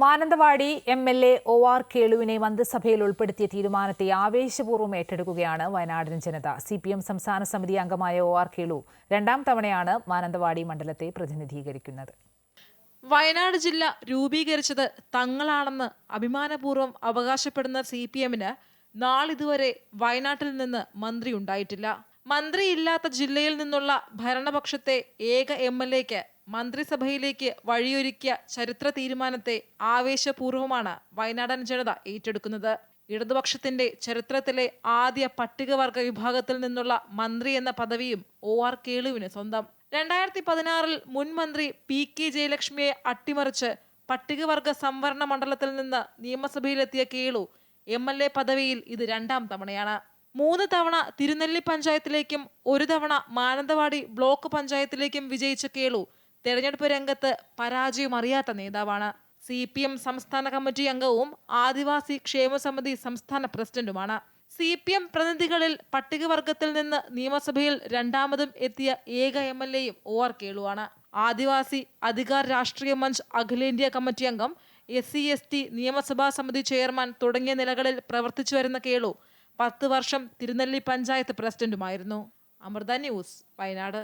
Mananthavady M L A O R കേളുവിനെ മന്ത്രിസഭയിൽ ഉൾപ്പെടുത്തിയ തീരുമാനത്തെ ആവേശപൂർവം ഏറ്റെടുക്കുകയാണ് വയനാടിന് ജനത. സി പി എം സംസ്ഥാന സമിതി അംഗമായ ഒ ആർ കേളു രണ്ടാം തവണയാണ് മാനന്തവാടി മണ്ഡലത്തെ പ്രതിനിധീകരിക്കുന്നത്. വയനാട് ജില്ല രൂപീകരിച്ചത് തങ്ങളാണെന്ന് അഭിമാനപൂർവം അവകാശപ്പെടുന്ന സി പി എമ്മിന് നാളിതുവരെ വയനാട്ടിൽ നിന്ന് മന്ത്രി ഉണ്ടായിട്ടില്ല. മന്ത്രിയില്ലാത്ത ജില്ലയിൽ നിന്നുള്ള ഭരണപക്ഷത്തെ ഏക എം എൽ എക്ക് മന്ത്രിസഭയിലേക്ക് വഴിയൊരുക്കിയ ചരിത്ര തീരുമാനത്തെ ആവേശപൂർവമാണ് വയനാടൻ ജനത ഏറ്റെടുക്കുന്നത്. ഇടതുപക്ഷത്തിന്റെ ചരിത്രത്തിലെ ആദ്യ പട്ടികവർഗ വിഭാഗത്തിൽ നിന്നുള്ള മന്ത്രി എന്ന പദവിയും ഒ ആർ കേളുവിന് സ്വന്തം. രണ്ടായിരത്തി പതിനാറിൽ മുൻ മന്ത്രി പി കെ ജയലക്ഷ്മിയെ അട്ടിമറിച്ച് പട്ടികവർഗ സംവരണ മണ്ഡലത്തിൽ നിന്ന് നിയമസഭയിലെത്തിയ കേളു എം എൽ എ പദവിയിൽ ഇത് രണ്ടാം തവണയാണ്. മൂന്ന് തവണ തിരുനെല്ലി പഞ്ചായത്തിലേക്കും ഒരു തവണ മാനന്തവാടി ബ്ലോക്ക് പഞ്ചായത്തിലേക്കും വിജയിച്ച കേളു തെരഞ്ഞെടുപ്പ് രംഗത്ത് പരാജയം അറിയാത്ത നേതാവാണ് സി പി എം സംസ്ഥാന കമ്മിറ്റി അംഗവും ആദിവാസി ക്ഷേമസമിതി സംസ്ഥാന പ്രസിഡന്റുമാണ്. സി പി എം പ്രതിനിധികളിൽ പട്ടികവർഗത്തിൽ നിന്ന് നിയമസഭയിൽ രണ്ടാമതും എത്തിയ ഏക എം എൽ എയും ഒ ആർ കേളുവാണ്. ആദിവാസി അധികാര രാഷ്ട്രീയ മഞ്ച് അഖിലേന്ത്യാ കമ്മിറ്റി അംഗം എസ് സി എസ് ടി നിയമസഭാ സമിതി ചെയർമാൻ തുടങ്ങിയ നിലകളിൽ പ്രവർത്തിച്ചു വരുന്ന കേളു പത്ത് വർഷം തിരുനെല്ലി പഞ്ചായത്ത് പ്രസിഡന്റുമായിരുന്നു. അമൃത ന്യൂസ് വയനാട്.